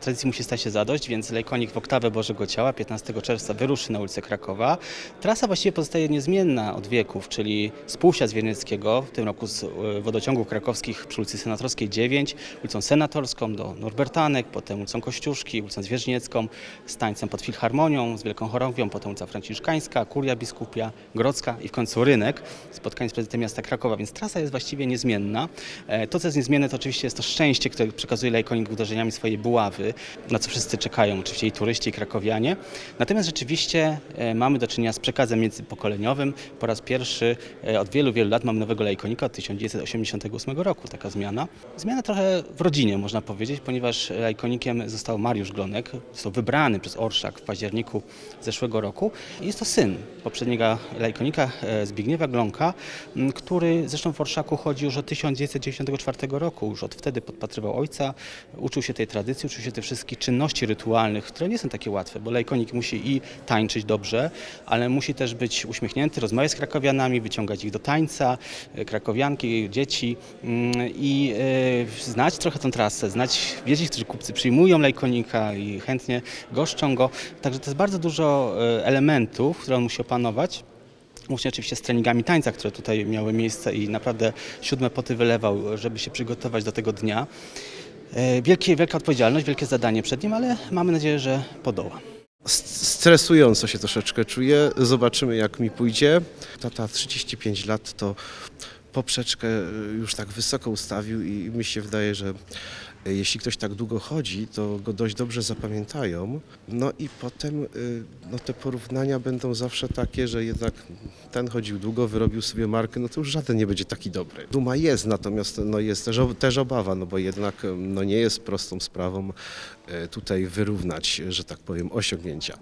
Tradycji musi stać się zadość, więc lejkonik w oktawę Bożego Ciała 15 czerwca wyruszy na ulicę Krakowa. Trasa właściwie pozostaje niezmienna od wieków, czyli z Półsia Zwiernieckiego, w tym roku z e, wodociągów krakowskich przy ulicy Senatorskiej 9, ulicą Senatorską do Norbertanek, potem ulicą Kościuszki, ulicą Zwierzchniecką, z tańcem pod Filharmonią, z Wielką Chorągwią, potem ulica Franciszkańska, Kuria Biskupia, Grodzka i w końcu Rynek, spotkanie z prezydentem miasta Krakowa, więc trasa jest właściwie niezmienna. E, To, co jest niezmienne, to oczywiście jest to szczęście, które przekazuje lejkonik uderzeniami swojej buławy, na co wszyscy czekają, oczywiście i turyści, i krakowianie. Natomiast rzeczywiście e, mamy do czynienia z przekazem międzypokoleniowym. Po raz pierwszy e, od wielu, wielu lat mamy nowego lejkonika od 1988 roku, taka zmiana. Zmiana trochę w rodzinie, można powiedzieć, ponieważ lejkonikiem został Mariusz Glonek, został wybrany przez Orszak w październiku zeszłego roku. Jest to syn poprzedniego lejkonika e, Zbigniewa Glonka, który zresztą w Orszaku chodzi już od 1994 roku. Już od wtedy podpatrywał ojca, uczył się tej tradycji, uczył się tych wszystkich czynności rytualnych, które nie są takie łatwe, bo lejkonik musi i tańczyć dobrze, ale musi też być uśmiechnięty, rozmawiać z krakowianami, wyciągać ich do tańca, e, krakowianki, dzieci mm, i e, znać trochę tę trasę, znać, wiedzieć, którzy kupcy przyjmują lejkonika i chętnie goszczą go. Także to jest bardzo dużo e, elementów, które on musi opanować. Łącznie oczywiście z treningami tańca, które tutaj miały miejsce i naprawdę siódme poty wylewał, żeby się przygotować do tego dnia. E, Wielkie, wielka odpowiedzialność, wielkie zadanie przed nim, ale mamy nadzieję, że podoła. Stresująco się troszeczkę czuję. Zobaczymy, jak mi pójdzie. Tata 35 lat to poprzeczkę już tak wysoko ustawił i mi się wydaje, że jeśli ktoś tak długo chodzi, to go dość dobrze zapamiętają. No i potem y, no te porównania będą zawsze takie, że jednak ten chodził długo, wyrobił sobie markę, no to już żaden nie będzie taki dobry. Duma jest, natomiast no jest też, też obawa, no bo jednak no nie jest prostą sprawą y, tutaj wyrównać, że tak powiem, osiągnięcia.